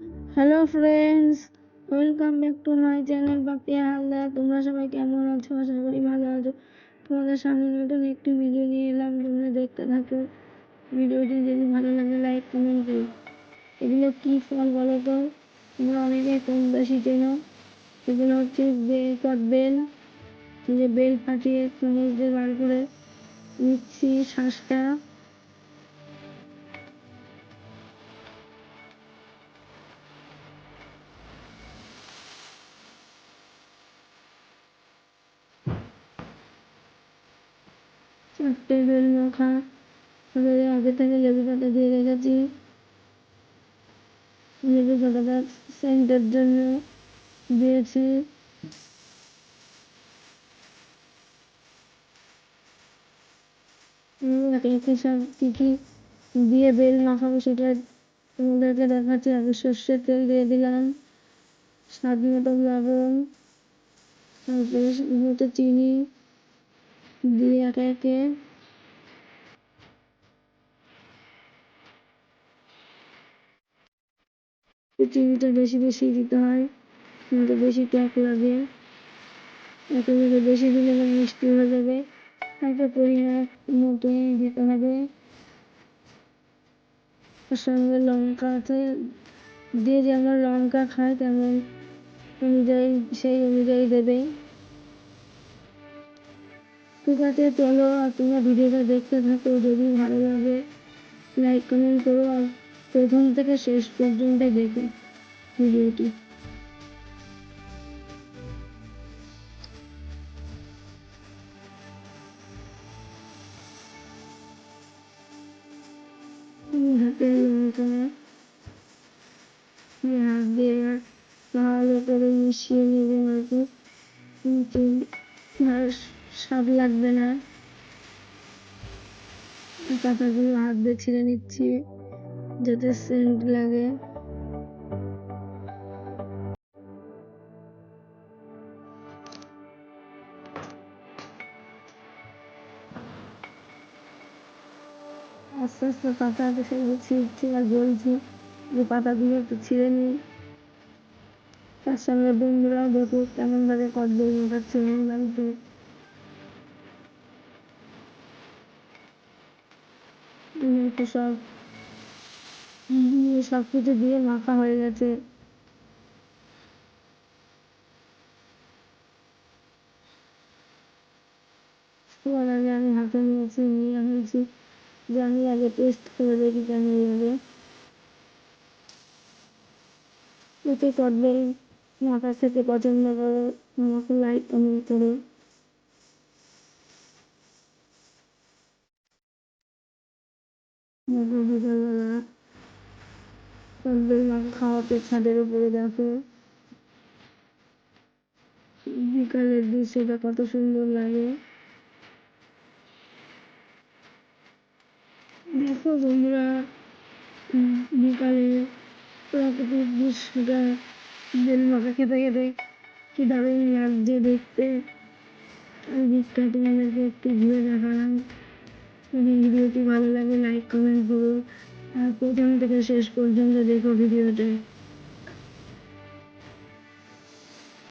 Hello friends welcome back to my channel Bapiya Haldar তোমরা সবাই কেমন আছো? আশা করি ভালো আছো। তোমাদের সামনে নতুন একটি ভিডিও নিয়ে এলাম। তোমরা দেখতে থাকো। ভিডিওটি যদি ভালো লাগে লাইক কমেন্ট করো। এগুলো কী ফল বলো তো? তোমরা অনেকে কম বেশি চেনো। এগুলো হচ্ছে বেল, কট বেল। যে বেল ফাটিয়ে চামচ দিয়ে বার করে নিচ্ছি শ্বাসটা চারটে বেল মাখা আগে থেকে লেবু পাতা দিয়ে রেখেছি। লেবু পাতাটা সেন্টের জন্য দিয়েছি। একে সব, কী কী দিয়ে বেল মাখাবো সেটা তোমাদেরকে দেখাচ্ছি। আগে সর্ষের তেল দিয়ে দিলাম, স্বাদ মতো লবণ চিনি দিয়ে একে একে চিনিটা বেশি বেশি দিতে হয়। নয়তো বেশি টক লাগে। একেবারে বেশি দিলে মিষ্টি হয়ে যাবে। একটা পরিমাণ মতোই দিতে হবে। সঙ্গে লঙ্কা আছে। যে যেমন লঙ্কা খায় তেমন অনুযায়ী সেই অনুযায়ী দেবে। ঠিক আছে, চলো, আর তোমরা ভিডিওটা দেখতে থাকো, যদি ভালো লাগে লাইক কমেন্ট করো, আর প্রথম থেকে শেষ পর্যন্ত দেখো ভিডিওটি। ভালো করে মিশিয়ে নেবে আর কি স্বাদ লাগবে না। পাতাগুলো হাত দিয়ে ছিঁড়ে নিচ্ছি, যাতে সেন্ট লাগে। আস্তে আস্তে পাতা সেগুলো ছিঁড়ছি আর বলছি যে পাতাগুলো একটু ছিঁড়ে নিই। তার সঙ্গে বন্ধুরাও দেখুক কেমনভাবে কদ্দুর মাখাচ্ছে লাগবে সব সব কিছু দিয়ে মাখা হয়ে গেছে। আমি হাতে নিয়েছি, নিয়ে নিয়েছি। যে আমি আগে টেস্ট করে দেখি কেমন লাগে এতে কদবেল মাখা খেতে পছন্দ করে আমাকে লাইক কমেন্ট করো। ছাদের উপরে দেখো বিকালের দৃশ্যটা কত সুন্দর লাগে। দেখো বন্ধুরা বিকালে প্রাকৃতিক দৃশ্যটা, বেল মাখা খেতে খেতে কি দারুণ লাগছে দেখতে। দিকটা তোমাদেরকে একটু ঘুরে দেখালাম। ভিডিওটি ভালো লাগে লাইক কমেন্ট করো আর প্রথম থেকে শেষ পর্যন্ত দেখো ভিডিওটা।